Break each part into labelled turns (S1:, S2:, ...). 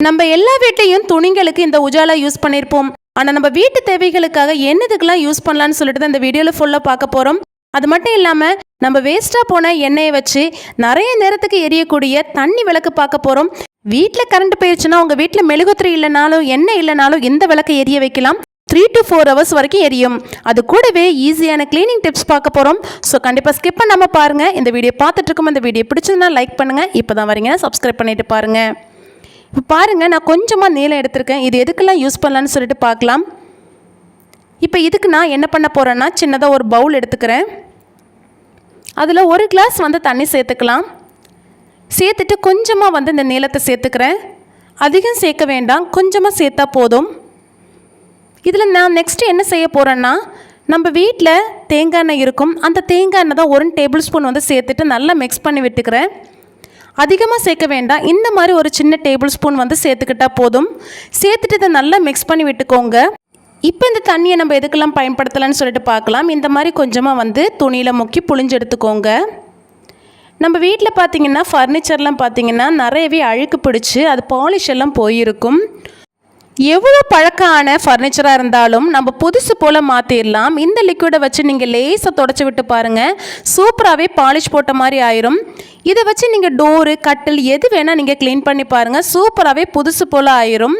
S1: நம்ம எல்லா வீட்லேயும் துணிங்களுக்கு இந்த உஜாலா யூஸ் பண்ணியிருப்போம் ஆனால் நம்ம வீட்டு தேவைகளுக்காக என்னதுக்கெல்லாம் யூஸ் பண்ணலான்னு சொல்லிட்டு தான் இந்த வீடியோவில் ஃபுல்லாக பார்க்க போகிறோம் அது மட்டும் இல்லாமல் நம்ம வேஸ்ட்டாக போன எண்ணெயை வச்சு நிறைய நேரத்துக்கு எரியக்கூடிய தண்ணி விளக்கு பார்க்க போகிறோம் வீட்டில் கரண்ட் போயிடுச்சுன்னா உங்கள் வீட்டில் மெழுகுத்திரி இல்லைனாலும் எண்ணெய் இல்லைனாலும் இந்த விளக்கை எரிய வைக்கலாம். த்ரீ டு ஃபோர் ஹவர்ஸ் வரைக்கும் எரியும். அது கூடவே ஈஸியான க்ளீனிங் டிப்ஸ் பார்க்க போகிறோம் ஸோ கண்டிப்பாக ஸ்கிப் பண்ணாமல் பாருங்கள் இந்த வீடியோ பார்த்துட்டு இருக்கும் இந்த வீடியோ பிடிச்சதுன்னா லைக் பண்ணுங்கள் இப்போ தான் வரீங்க சப்ஸ்கிரைப் பண்ணிட்டு பாருங்கள் இப்போ பாருங்கள் நான் கொஞ்சமாக நீளம் எடுத்திருக்கேன். இது எதுக்கெல்லாம் யூஸ் பண்ணலான்னு சொல்லிட்டு பார்க்கலாம். இப்போ இதுக்கு நான் என்ன பண்ண போகிறேன்னா சின்னதாக ஒரு பவுல் எடுத்துக்கிறேன். அதில் ஒரு கிளாஸ் வந்து தண்ணி சேர்த்துக்கலாம். சேர்த்துட்டு கொஞ்சமாக வந்து இந்த நீளத்தை சேர்த்துக்கிறேன். அதிகம் சேர்க்க வேண்டாம் கொஞ்சமாக சேர்த்தா போதும். இதில் நான் நெக்ஸ்ட்டு என்ன செய்ய போகிறேன்னா நம்ம வீட்டில் தேங்காய் எண்ணெய் இருக்கும். அந்த தேங்காய் எண்ணெய் தான் ஒரு டேபிள் ஸ்பூன் வந்து சேர்த்துட்டு நல்லா மிக்ஸ் பண்ணி விட்டுக்கிறேன். அதிகமாக சேர்க்க வேண்டாம். இந்த மாதிரி ஒரு சின்ன டேபிள் ஸ்பூன் வந்து சேர்த்துக்கிட்டா போதும். சேர்த்துட்டு இதை நல்லா மிக்ஸ் பண்ணி விட்டுக்கோங்க. இப்போ இந்த தண்ணியை நம்ம எதுக்கெல்லாம் பயன்படுத்தலாம்னு சொல்லிட்டு பார்க்கலாம். இந்த மாதிரி கொஞ்சமாக வந்து துணியில் முக்கி புழிஞ்சு எடுத்துக்கோங்க. நம்ம வீட்டில் பார்த்தீங்கன்னா ஃபர்னிச்சர்லாம் பார்த்தீங்கன்னா நிறையவே அழுக்கு பிடிச்சி அது பாலிஷ் எல்லாம் போயிருக்கும். எவ்வளோ பழக்கமான ஃபர்னிச்சராக இருந்தாலும் நம்ம புதுசு போல் மாற்றிடலாம் இந்த லிக்விடை வச்சு நீங்கள் லேசாக தொடச்சி விட்டு பாருங்கள் சூப்பராகவே பாலிஷ் போட்ட மாதிரி ஆயிரும். இதை வச்சு நீங்கள் டோரு கட்டில் எது வேணால் நீங்கள் க்ளீன் பண்ணி பாருங்கள் சூப்பராகவே புதுசு போல் ஆயிரும்.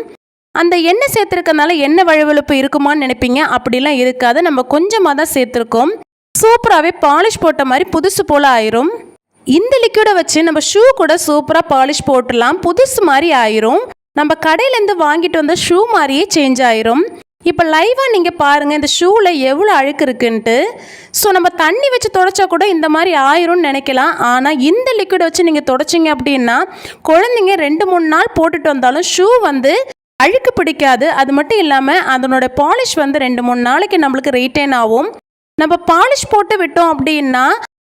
S1: அந்த எண்ணெய் சேர்த்துருக்கனால எண்ணெய் வழுவழுப்பு இருக்குமான்னு நினைப்பீங்க? அப்படிலாம் இருக்காது. நம்ம கொஞ்சமாக தான் சேர்த்துருக்கோம். சூப்பராகவே பாலிஷ் போட்ட மாதிரி புதுசு போல் ஆயிரும். இந்த லிக்விடை வச்சு நம்ம ஷூ கூட சூப்பராக பாலிஷ் போட்டுடலாம் புதுசு மாதிரி ஆயிரும். நம்ம கடையிலேருந்து வாங்கிட்டு வந்த ஷூ மாதிரியே சேஞ்ச் ஆயிரும். இப்போ லைவாக நீங்கள் பாருங்கள் இந்த ஷூவில் எவ்வளோ அழுக்கு இருக்குன்ட்டு. ஸோ நம்ம தண்ணி வச்சு தொடச்சா கூட இந்த மாதிரி ஆயிரும்னு நினைக்கலாம். ஆனால் இந்த லிக்விட் வச்சு நீங்கள் தொடச்சிங்க அப்படின்னா குழந்தைங்க ரெண்டு மூணு நாள் போட்டுட்டு வந்தாலும் ஷூ வந்து அழுக்கு பிடிக்காது. அது மட்டும் இல்லாமல் அதனோட பாலிஷ் வந்து ரெண்டு மூணு நாளைக்கு நம்மளுக்கு ரீட்டைன் ஆகும். நம்ம பாலிஷ் போட்டு விட்டோம் அப்படின்னா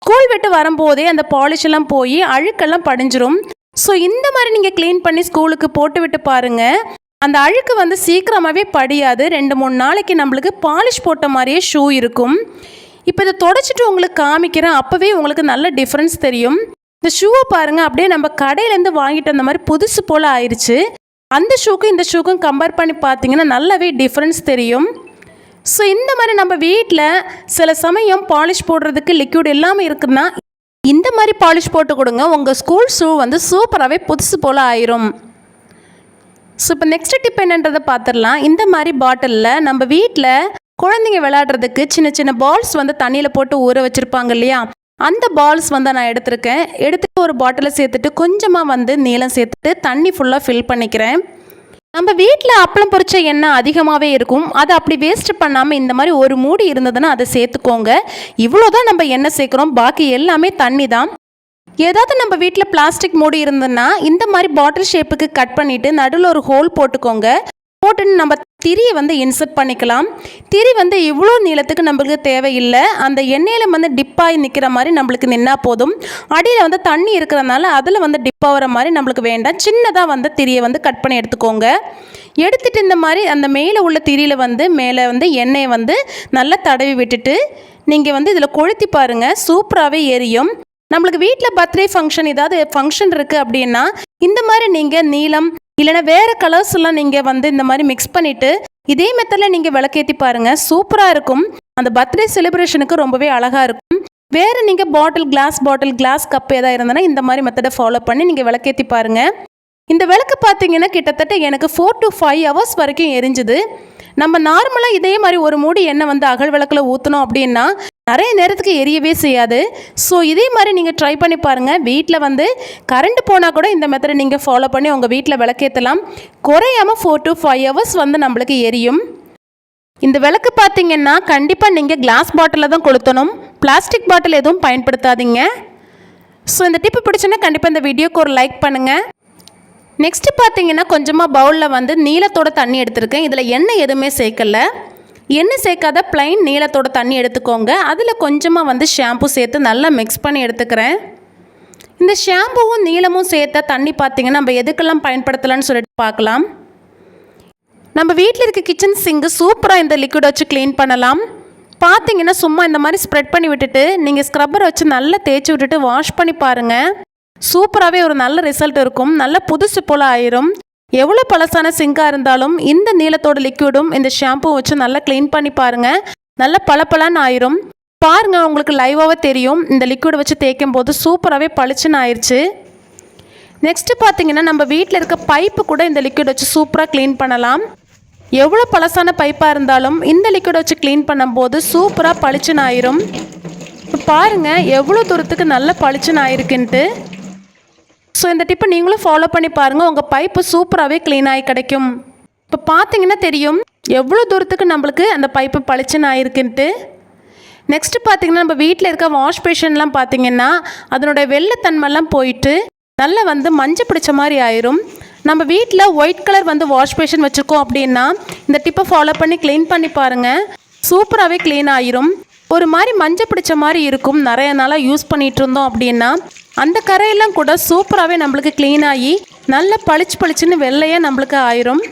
S1: ஸ்கூல் விட்டு வரும்போதே அந்த பாலிஷ் எல்லாம் போய் அழுக்கெல்லாம் படிஞ்சிரும். ஸோ இந்த மாதிரி நீங்கள் க்ளீன் பண்ணி ஸ்கூலுக்கு போட்டு விட்டு பாருங்கள் அந்த அழுக்கு வந்து சீக்கிரமாகவே படியாது. ரெண்டு மூணு நாளைக்கு நம்மளுக்கு பாலிஷ் போட்ட மாதிரியே ஷூ இருக்கும். இப்போ இதை தொடச்சிட்டு உங்களுக்கு காமிக்கிறேன். அப்போவே உங்களுக்கு நல்ல டிஃப்ரென்ஸ் தெரியும். இந்த ஷூவை பாருங்கள் அப்படியே நம்ம கடையிலேருந்து வாங்கிட்டு வந்த மாதிரி புதுசு போல் ஆயிடுச்சு அந்த ஷூக்கும் இந்த ஷூக்கும் கம்பேர் பண்ணி பார்த்தீங்கன்னா நல்லாவே டிஃப்ரென்ஸ் தெரியும். ஸோ இந்த மாதிரி நம்ம வீட்டில் சில சமயம் பாலிஷ் போடுறதுக்கு லிக்யூட் எல்லாமே இருக்குன்னா இந்த மாதிரி பாலிஷ் போட்டு கொடுங்க. உங்கள் ஸ்கூல் ஷூ வந்து சூப்பராகவே புதுசு போல் ஆயிரும். ஸோ இப்போ நெக்ஸ்ட் டிப் என்னன்றதை பார்த்துடலாம் இந்த மாதிரி பாட்டிலில் நம்ம வீட்டில் குழந்தைங்க விளையாடுறதுக்கு சின்ன சின்ன பால்ஸ் வந்து தண்ணியில் போட்டு ஊற வச்சுருப்பாங்க இல்லையா? அந்த பால்ஸ் வந்து நான் எடுத்திருக்கேன். எடுத்துட்டு ஒரு பாட்டிலை சேர்த்துட்டு கொஞ்சமாக வந்து நீளம் சேர்த்துட்டு தண்ணி ஃபுல்லாக ஃபில் பண்ணிக்கிறேன். நம்ம வீட்டில் அப்பளம் பொரிச்ச எண்ணெய் அதிகமாகவே இருக்கும். அதை அப்படி வேஸ்ட் பண்ணாமல் இந்த மாதிரி ஒரு மூடி இருந்ததுன்னா அதை சேர்த்துக்கோங்க. இவ்வளோ தான் நம்ம எண்ணெய் சேர்க்குறோம். பாக்கி எல்லாமே தண்ணி தான். ஏதாவது நம்ம வீட்டில் பிளாஸ்டிக் மூடி இருந்ததுன்னா இந்த மாதிரி பாட்டில் ஷேப்புக்கு கட் பண்ணிவிட்டு நடுவில் ஒரு ஹோல் போட்டுக்கோங்க. போட்டுன்னு நம்ம திரியை வந்து இன்சர்ட் பண்ணிக்கலாம். திரி வந்து இவ்வளோ நீளத்துக்கு நம்மளுக்கு தேவையில்லை. அந்த எண்ணெயில் வந்து டிப்பாகி நிற்கிற மாதிரி நம்மளுக்கு நின்னா போதும். அடியில் வந்து தண்ணி இருக்கிறனால அதில் வந்து டிப்பாகிற மாதிரி நம்மளுக்கு வேண்டாம். சின்னதாக வந்து திரியை வந்து கட் பண்ணி எடுத்துக்கோங்க. எடுத்துகிட்டு இந்த மாதிரி அந்த மேலே உள்ள திரியில் வந்து மேலே வந்து எண்ணெயை வந்து நல்லா தடவி விட்டுட்டு நீங்கள் வந்து இதில் கொளுத்தி பாருங்கள் சூப்பராகவே எரியும். நம்மளுக்கு வீட்டில் பர்த்டே ஃபங்க்ஷன் ஏதாவது ஃபங்க்ஷன் இருக்குது அப்படின்னா இந்த மாதிரி நீங்கள் நீலம் இல்லைன்னா வேறு கலர்ஸ் எல்லாம் நீங்கள் வந்து இந்த மாதிரி மிக்ஸ் பண்ணிவிட்டு இதே மெத்தடில் நீங்கள் விளக்கேற்றி பாருங்கள் சூப்பராக இருக்கும். அந்த பர்த்டே செலிப்ரேஷனுக்கு ரொம்பவே அழகாக இருக்கும். வேறு நீங்கள் bottle glass bottle glass cup ஏதாவது இருந்ததுன்னா இந்த மாதிரி மெத்தடை ஃபாலோ பண்ணி நீங்கள் விளக்கேற்றி பாருங்கள் இந்த விளக்கு பார்த்தீங்கன்னா கிட்டத்தட்ட எனக்கு ஃபோர் டு ஃபைவ் ஹவர்ஸ் வரைக்கும் எரிஞ்சுது. நம்ம நார்மலாக இதே மாதிரி ஒரு மூடி எண்ணெய் வந்து அகல் விளக்கில் ஊற்றணும் அப்படின்னா நிறைய நேரத்துக்கு எரியவே செய்யாது. ஸோ இதே மாதிரி நீங்கள் ட்ரை பண்ணி பாருங்கள் வீட்டில் வந்து கரண்ட் போனால் கூட இந்த மெத்தடை நீங்கள் ஃபாலோ பண்ணி உங்கள் வீட்டில் விளக்கேற்றலாம் குறையாமல் ஃபோர் டு ஃபைவ் ஹவர்ஸ் வந்து நம்மளுக்கு எரியும். இந்த விளக்கு பார்த்தீங்கன்னா கண்டிப்பாக நீங்கள் கிளாஸ் பாட்டிலில் தான் கொளுத்தணும். பிளாஸ்டிக் பாட்டில் எதுவும் பயன்படுத்தாதீங்க. ஸோ இந்த டிப்பு பிடிச்சுன்னா கண்டிப்பாக இந்த வீடியோக்கு ஒரு லைக் பண்ணுங்கள் நெக்ஸ்ட்டு பார்த்தீங்கன்னா கொஞ்சமாக பவுலில் வந்து நீளத்தோட தண்ணி எடுத்திருக்கேன். இதில் எண்ணெய் எதுவுமே சேர்க்கல. எண்ணெய் சேர்க்காத ப்ளைன் நீளத்தோட தண்ணி எடுத்துக்கோங்க. அதில் கொஞ்சமாக வந்து ஷாம்பு சேர்த்து நல்லா மிக்ஸ் பண்ணி எடுத்துக்கிறேன். இந்த ஷாம்புவும் நீளமும் சேர்த்த தண்ணி பார்த்தீங்கன்னா நம்ம எதுக்கெல்லாம் பயன்படுத்தலாம்னு சொல்லிட்டு பார்க்கலாம் நம்ம வீட்டில் இருக்க கிச்சன் சிங்கு சூப்பராக இந்த லிக்விட் வச்சு க்ளீன் பண்ணலாம். பார்த்தீங்கன்னா சும்மா இந்த மாதிரி ஸ்ப்ரெட் பண்ணி விட்டுட்டு நீங்கள் ஸ்க்ரப்பர் வச்சு நல்லா தேய்ச்சி விட்டுட்டு வாஷ் பண்ணி பாருங்கள் சூப்பராகவே ஒரு நல்ல ரிசல்ட் இருக்கும். நல்ல புதுசு போல் ஆயிரும். எவ்வளோ பழசான சிங்காக இருந்தாலும் இந்த நீளத்தோட லிக்விடும் இந்த ஷாம்பு வச்சு நல்லா க்ளீன் பண்ணி பாருங்கள் நல்லா பளபளன்னு ஆயிரும். பாருங்க உங்களுக்கு லைவாகவே தெரியும். இந்த லிக்விட் வச்சு தேய்க்கும் போது சூப்பராகவே பளிச்சுன்னு ஆயிடுச்சு நெக்ஸ்ட்டு பார்த்தீங்கன்னா நம்ம வீட்டில் இருக்க பைப்பு கூட இந்த லிக்விட் வச்சு சூப்பராக க்ளீன் பண்ணலாம். எவ்வளோ பழசான பைப்பாக இருந்தாலும் இந்த லிக்விட் வச்சு க்ளீன் பண்ணும்போது சூப்பராக பளிச்சுன்னு ஆயிரும். இப்போ பாருங்கள் எவ்வளோ தூரத்துக்கு நல்ல பளிச்சுன்னு ஆயிருக்குன்ட்டு. ஸோ இந்த டிப்பை நீங்களும் ஃபாலோ பண்ணி பாருங்கள் உங்கள் பைப்பு சூப்பராகவே க்ளீன் ஆகி கிடைக்கும். இப்போ பார்த்தீங்கன்னா தெரியும். எவ்வளோ தூரத்துக்கு நம்மளுக்கு அந்த பைப்பு பளிச்சுன்னு ஆயிருக்குன்ட்டு. நெக்ஸ்ட்டு பார்த்தீங்கன்னா நம்ம வீட்டில் இருக்க வாஷ் பேஷன்லாம் பார்த்தீங்கன்னா அதனுடைய வெள்ளைத்தன்மைலாம் போயிட்டு நல்லா வந்து மஞ்சள் பிடிச்ச மாதிரி ஆயிரும். நம்ம வீட்டில் ஒயிட் கலர் வந்து வாஷ் பேஷன் வச்சுருக்கோம் அப்படின்னா இந்த டிப்பை ஃபாலோ பண்ணி க்ளீன் பண்ணி பாருங்கள் சூப்பராகவே க்ளீன் ஆயிரும். ஒரு மாதிரி மஞ்சள் பிடிச்ச மாதிரி இருக்கும். நிறைய நாளாக யூஸ் பண்ணிகிட்டு இருந்தோம் அப்படின்னா அந்த கரையெல்லாம் கூட சூப்பராகவே நம்மளுக்கு க்ளீன் ஆகி நல்ல பளிச்சு பளிச்சுன்னு வெள்ளையாக நம்மளுக்கு ஆயிரும்.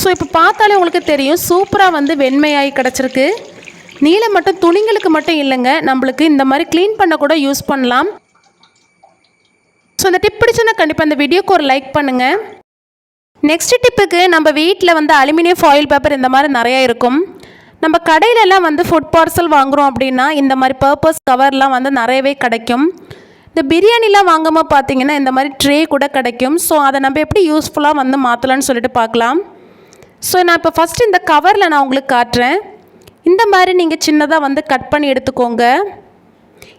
S1: ஸோ இப்போ பார்த்தாலே உங்களுக்கு தெரியும் சூப்பராக வந்து வெண்மையாகி கிடச்சிருக்கு. நீளம் மட்டும் துணிங்களுக்கு மட்டும் இல்லைங்க நம்மளுக்கு இந்த மாதிரி க்ளீன் பண்ண கூட யூஸ் பண்ணலாம். ஸோ இந்த டிப் பிடிச்சுன்னா கண்டிப்பாக இந்த வீடியோக்கு ஒரு லைக் பண்ணுங்கள் நெக்ஸ்ட் டிப்புக்கு நம்ம வீட்டில் வந்து அலுமினியம் ஃபாயில் பேப்பர் இந்த மாதிரி நிறையா இருக்கும். நம்ம கடையிலலாம் வந்து ஃபுட் பார்சல் வாங்குகிறோம் அப்படின்னா இந்த மாதிரி பர்பஸ் கவர்லாம் வந்து நிறையவே கிடைக்கும். இந்த பிரியாணிலாம் வாங்காமல் பார்த்தீங்கன்னா இந்த மாதிரி ட்ரே கூட கிடைக்கும். ஸோ அதை நம்ம எப்படி யூஸ்ஃபுல்லாக வந்து மாற்றலான்னு சொல்லிட்டு பார்க்கலாம். ஸோ நான் இப்போ ஃபஸ்ட்டு இந்த கவரில் நான் உங்களுக்கு காட்டுறேன். இந்த மாதிரி நீங்கள் சின்னதாக வந்து கட் பண்ணி எடுத்துக்கோங்க.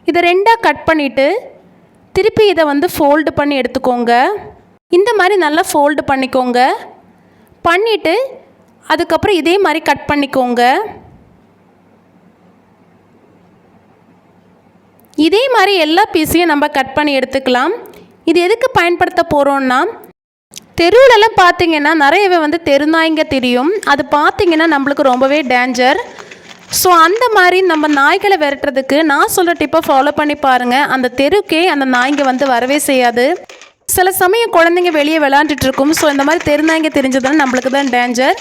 S1: இதை ரெண்டாக கட் பண்ணிவிட்டு திருப்பி இதை வந்து ஃபோல்டு பண்ணி எடுத்துக்கோங்க. இந்த மாதிரி நல்லா ஃபோல்டு பண்ணிக்கோங்க. பண்ணிவிட்டு அதுக்கப்புறம் இதே மாதிரி கட் பண்ணிக்கோங்க. இதே மாதிரி எல்லா பீஸையும் நம்ம கட் பண்ணி எடுத்துக்கலாம். இது எதுக்கு பயன்படுத்த போகிறோம்னா தெருவுலலாம் பார்த்தீங்கன்னா நிறையவே வந்து தெருநாய்ங்க தெரியும். அது பார்த்தீங்கன்னா நம்மளுக்கு ரொம்பவே டேஞ்சர் ஸோ அந்த மாதிரி நம்ம நாய்களை விரட்டுறதுக்கு நான் சொல்கிற டிப்பை ஃபாலோ பண்ணி பாருங்கள் அந்த தெருக்கே அந்த நாய்ங்க வந்து வரவே செய்யாது. சில சமயம் குழந்தைங்க வெளியே விளாண்டுட்டு இருக்கும். ஸோ இந்த மாதிரி தெருநாய்ங்க தெரிஞ்சதுன்னா நம்மளுக்கு தான் டேஞ்சர்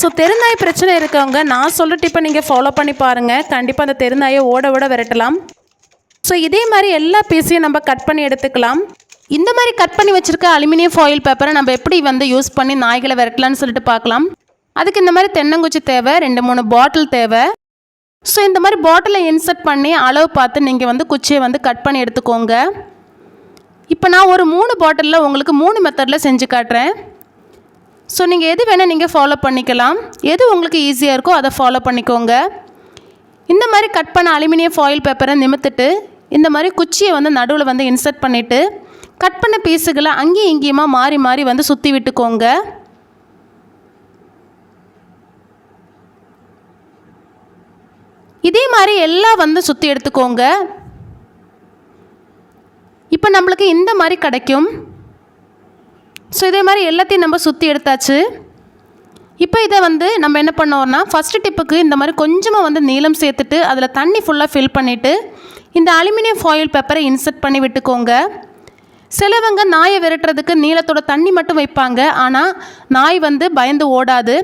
S1: ஸோ தெருநாய் பிரச்சனை இருக்கவங்க நான் சொல்கிற டிப்பை நீங்கள் ஃபாலோ பண்ணி பாருங்கள் கண்டிப்பாக அந்த தெருநாயை ஓட ஓட விரட்டலாம். ஸோ இதே மாதிரி எல்லா பீஸையும் நம்ம கட் பண்ணி எடுத்துக்கலாம். இந்த மாதிரி கட் பண்ணி வச்சுருக்க அலுமினியம் ஃபாயில் பேப்பரை நம்ம எப்படி வந்து யூஸ் பண்ணி நாய்களை விரட்டலான்னு சொல்லிட்டு பார்க்கலாம். அதுக்கு இந்த மாதிரி தென்னங்குச்சி தேவை ரெண்டு மூணு பாட்டில் தேவை. ஸோ இந்த மாதிரி பாட்டிலை இன்சர்ட் பண்ணி அளவு பார்த்து நீங்கள் வந்து குச்சியை வந்து கட் பண்ணி எடுத்துக்கோங்க. இப்போ நான் ஒரு மூணு பாட்டிலில் உங்களுக்கு மூணு மெத்தடில் செஞ்சு காட்டுறேன். ஸோ நீங்கள் எது வேணால் நீங்கள் ஃபாலோ பண்ணிக்கலாம். எது உங்களுக்கு ஈஸியாக இருக்கோ அதை ஃபாலோ பண்ணிக்கோங்க. இந்த மாதிரி கட் பண்ண அலுமினியம் ஃபாயில் பேப்பரை நிமித்துட்டு இந்த மாதிரி குச்சியை வந்து நடுவில் வந்து இன்சர்ட் பண்ணிவிட்டு கட் பண்ண பீஸுகளை அங்கேயும் இங்கேயுமா மாறி மாறி வந்து சுற்றி விட்டுக்கோங்க. இதே மாதிரி எல்லாம் வந்து சுற்றி எடுத்துக்கோங்க. இப்போ நம்மளுக்கு இந்த மாதிரி கிடைக்கும். ஸோ இதே மாதிரி எல்லாத்தையும் நம்ம சுற்றி எடுத்தாச்சு. இப்போ இதை வந்து நம்ம என்ன பண்ணோம்னா ஃபஸ்ட்டு டிப்புக்கு இந்த மாதிரி கொஞ்சமாக வந்து நீளம் சேர்த்துட்டு அதில் தண்ணி ஃபுல்லாக ஃபில் பண்ணிவிட்டு இந்த அலுமினியம் ஃபாயில் பேப்பரை இன்சர்ட் பண்ணி விட்டுக்கோங்க. சிலவங்க நாயை விரட்டுறதுக்கு நீளத்தோட தண்ணி மட்டும் வைப்பாங்க. ஆனால் நாய் வந்து பயந்து ஓடாது.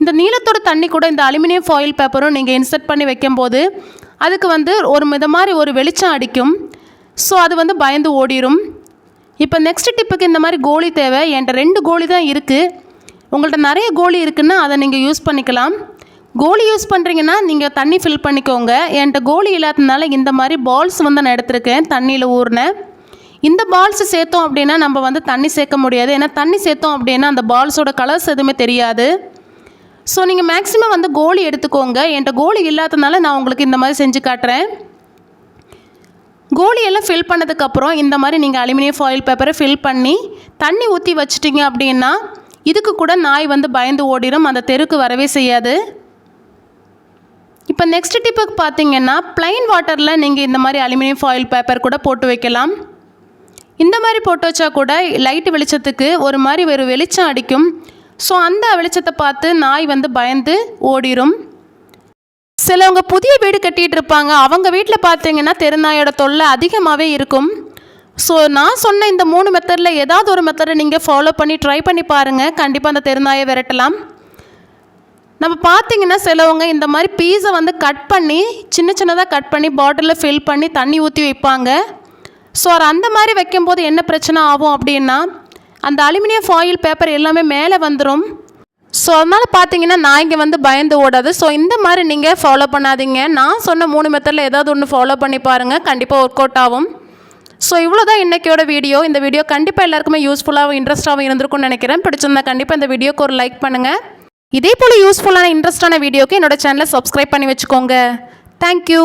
S1: இந்த நீளத்தோட தண்ணி கூட இந்த அலுமினியம் ஃபாயில் பேப்பரும் நீங்கள் இன்சர்ட் பண்ணி வைக்கும்போது அதுக்கு வந்து ஒரு மித மாதிரி ஒரு வெளிச்சம் அடிக்கும். ஸோ அது வந்து பயந்து ஓடிரும். இப்போ நெக்ஸ்ட் டிப்புக்கு இந்த மாதிரி கோழி தேவை. என்கிட்ட ரெண்டு கோழி தான் இருக்குது உங்கள்கிட்ட நிறைய கோழி இருக்குன்னா அதை நீங்கள் யூஸ் பண்ணிக்கலாம். கோலி யூஸ் பண்ணுறீங்கன்னா நீங்கள் தண்ணி ஃபில் பண்ணிக்கோங்க. என்கிட்ட கோலி இல்லாததுனால இந்த மாதிரி பால்ஸ் வந்து நான் எடுத்திருக்கேன். தண்ணியில் ஊறினேன் இந்த பால்ஸ் சேர்த்தோம் அப்படின்னா நம்ம வந்து தண்ணி சேர்க்க முடியாது. ஏன்னா தண்ணி சேர்த்தோம் அப்படின்னா அந்த பால்ஸோட கலர்ஸ் எதுவுமே தெரியாது. ஸோ நீங்கள் மேக்ஸிமம் வந்து கோலி எடுத்துக்கோங்க. என்கிட்ட கோலி இல்லாததுனால நான் உங்களுக்கு இந்த மாதிரி செஞ்சு காட்டுறேன். கோலியெல்லாம் ஃபில் பண்ணதுக்கப்புறம் இந்த மாதிரி நீங்கள் அலுமினியம் ஃபாயில் பேப்பரை ஃபில் பண்ணி தண்ணி ஊற்றி வச்சிட்டிங்க அப்படின்னா இதுக்கு கூட நாய் வந்து பயந்து ஓடிடும் அந்த தெருக்கு வரவே செய்யாது. இப்போ நெக்ஸ்ட் டிப்புக்கு பார்த்தீங்கன்னா ப்ளைன் வாட்டரில் நீங்கள் இந்த மாதிரி அலுமினியம் ஃபாயில் பேப்பர் கூட போட்டு வைக்கலாம். இந்த மாதிரி போட்டு வச்சா கூட லைட் வெளிச்சத்துக்கு ஒரு மாதிரி ஒரு வெளிச்சம் அடிக்கும். ஸோ அந்த வெளிச்சத்தை பார்த்து நாய் வந்து பயந்து ஓடிரும். சிலவங்க புதிய வீடு கட்டிகிட்டு இருப்பாங்க. அவங்க வீட்டில் பார்த்தீங்கன்னா தெருநாயோட தொல்லை அதிகமாகவே இருக்கும். ஸோ நான் சொன்ன இந்த மூணு மெத்தடில் ஏதாவது ஒரு மெத்தடை நீங்கள் ஃபாலோ பண்ணி ட்ரை பண்ணி பாருங்கள் கண்டிப்பாக அந்த தெருநாயை விரட்டலாம். நம்ம பார்த்தீங்கன்னா சிலவங்க இந்த மாதிரி பீஸை வந்து கட் பண்ணி சின்ன சின்னதாக கட் பண்ணி பாட்டிலில் ஃபில் பண்ணி தண்ணி ஊற்றி வைப்பாங்க. ஸோ அந்த மாதிரி வைக்கும்போது என்ன பிரச்சனை ஆகும் அப்படின்னா அந்த அலுமினியம் ஃபாயில் பேப்பர் எல்லாமே மேலே வந்துடும் ஸோ அதனால் பார்த்தீங்கன்னா நான் இங்கே வந்து பயந்து ஓடாது. ஸோ இந்த மாதிரி நீங்கள் ஃபாலோ பண்ணாதீங்க. நான் சொன்ன மூணு மெத்தடில் ஏதாவது ஒன்று ஃபாலோ பண்ணி பாருங்கள் கண்டிப்பாக ஒர்க் அவுட் ஆகும். ஸோ இவ்வளோ தான் இன்றைக்கியோட வீடியோ இந்த வீடியோ கண்டிப்பாக எல்லாருக்குமே யூஸ்ஃபுல்லாகவும் இன்ட்ரெஸ்ட்டாகவும் இருந்திருக்கும்னு நினைக்கிறேன். பிடிச்சிருந்தா கண்டிப்பாக இந்த வீடியோக்கு ஒரு லைக் பண்ணுங்கள் இதே போல் யூஸ்ஃபுல்லான இன்ட்ரெஸ்டான வீடியோக்கு என்னோட சேனலை சப்ஸ்கிரைப் பண்ணி வச்சுக்கோங்க. தேங்க்யூ